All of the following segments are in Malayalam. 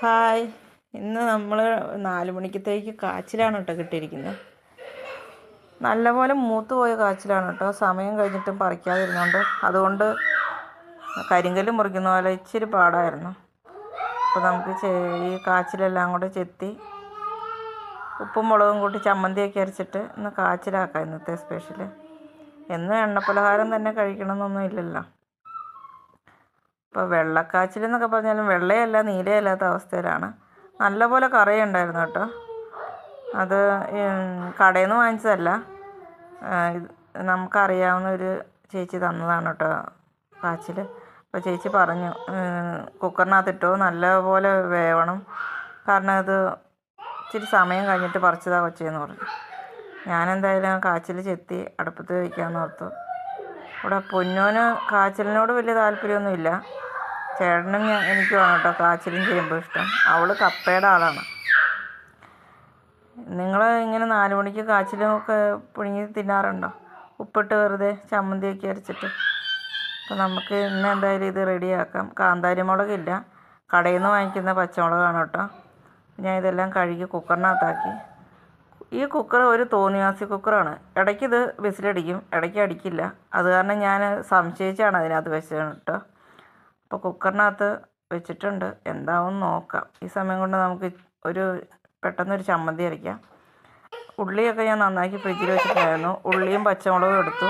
ഹായ്. ഇന്ന് നമ്മൾ നാല് മണിക്കത്തേക്ക് കാച്ചിലാണ് കേട്ടോ കിട്ടിയിരിക്കുന്നത് നല്ലപോലെ മൂത്ത് പോയ കാച്ചിലാണ് കേട്ടോ സമയം കഴിഞ്ഞിട്ടും പറിക്കാതിരുന്നുകൊണ്ട് അതുകൊണ്ട് കരിങ്കല്ല് മുറിക്കുന്ന പോലെ ഇച്ചിരി പാടായിരുന്നു. അപ്പോൾ നമുക്ക് ഈ കാച്ചിലെല്ലാം കൂടെ ചെത്തി ഉപ്പും മുളകും കൂട്ടി ചമ്മന്തിയൊക്കെ അരച്ചിട്ട് ഇന്ന് കാച്ചിലാക്കാം ഇന്നത്തെ സ്പെഷ്യൽ എന്നും എണ്ണപ്പലഹാരം തന്നെ കഴിക്കണമെന്നൊന്നും ഇല്ലല്ലോ. ഇപ്പോൾ വെള്ളക്കാച്ചിൽ എന്നൊക്കെ പറഞ്ഞാലും വെള്ളയല്ല നീലയല്ലാത്ത അവസ്ഥയിലാണ്. നല്ലപോലെ കറിയുണ്ടായിരുന്നു കേട്ടോ. അത് കടയിൽ നിന്ന് വാങ്ങിച്ചതല്ല. നമുക്കറിയാവുന്ന ഒരു ചേച്ചി തന്നതാണ് കേട്ടോ കാച്ചിൽ അപ്പോൾ ചേച്ചി പറഞ്ഞു കുക്കറിനകത്തിട്ടോ നല്ലപോലെ വേവണം. കാരണം അത് ഇച്ചിരി സമയം കഴിഞ്ഞിട്ട് പറിച്ചതാ കൊച്ചേന്ന് പറഞ്ഞു. ഞാനെന്തായാലും കാച്ചിൽ ചെത്തി അടുപ്പത്ത് വയ്ക്കാമെന്ന് ഓർത്തു. ഇവിടെ പൊന്നോന് കാച്ചിലിനോട് വലിയ താല്പര്യമൊന്നുമില്ല. ചേട്ടനും എനിക്കുമാണ് കേട്ടോ കാച്ചിലും ചെയ്യുമ്പോൾ ഇഷ്ടം. അവൾ കപ്പയുടെ ആളാണ്. നിങ്ങൾ ഇങ്ങനെ നാല് മണിക്ക് കാച്ചിലും ഒക്കെ പുഴുങ്ങി തിന്നാറുണ്ടോ? ഉപ്പിട്ട് വെറുതെ ചമ്മന്തിയൊക്കെ അരച്ചിട്ട്. അപ്പോൾ നമുക്ക് ഇന്ന് എന്തായാലും ഇത് റെഡിയാക്കാം. കാന്താരി മുളകില്ല കടയിൽ നിന്ന് വാങ്ങിക്കുന്ന പച്ചമുളകാണ് കേട്ടോ. ഞാൻ ഇതെല്ലാം കഴുകി കുക്കറിനകത്താക്കി ഈ കുക്കർ ഒരു തോന്നിയാസി കുക്കറാണ്. ഇടയ്ക്ക് ഇത് വിസിലടിക്കും ഇടയ്ക്ക് അടിക്കില്ല. അത് കാരണം ഞാൻ സംശയിച്ചാണ് അതിനകത്ത് വെച്ചത് കേട്ടോ അപ്പോൾ കുക്കറിനകത്ത് വെച്ചിട്ടുണ്ട്. എന്താവും നോക്കാം. ഈ സമയം കൊണ്ട് നമുക്ക് ഒരു പെട്ടെന്നൊരു ചമ്മന്തി അരയ്ക്കാം ഉള്ളിയൊക്കെ ഞാൻ നന്നാക്കി ഫ്രിഡ്ജിൽ വെച്ചിട്ടുണ്ടായിരുന്നു. ഉള്ളിയും പച്ചമുളകും എടുത്തു.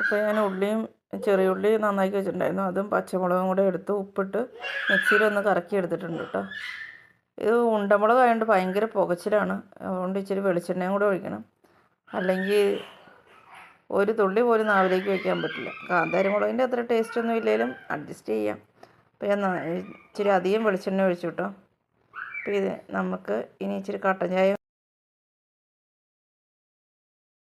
അപ്പോൾ ഞാൻ ഉള്ളിയും ചെറിയ ഉള്ളി നന്നാക്കി വെച്ചിട്ടുണ്ടായിരുന്നു. അതും പച്ചമുളകും കൂടെ എടുത്ത് ഉപ്പിട്ട് മിക്സിയിലൊന്ന് കറക്കി എടുത്തിട്ടുണ്ട് കേട്ടോ ഇത് ഉണ്ടമുളക് ആയതുകൊണ്ട് ഭയങ്കര പുകച്ചിലാണ്. അതുകൊണ്ട് ഇച്ചിരി വെളിച്ചെണ്ണയും കൂടെ ഒഴിക്കണം. അല്ലെങ്കിൽ ഒരു തുള്ളി പോലും നാവിലേക്ക് വയ്ക്കാൻ പറ്റില്ല. കാന്താരി മുളകിന്റെ അത്ര ടേസ്റ്റ് ഒന്നും ഇല്ലെങ്കിലും അഡ്ജസ്റ്റ് ചെയ്യാം. അപ്പോൾ ഞാൻ ഇച്ചിരി അധികം വെളിച്ചെണ്ണ ഒഴിച്ചു കേട്ടോ അപ്പോൾ ഇത് നമുക്ക് ഇനി ഇച്ചിരി കട്ടൻ ചായ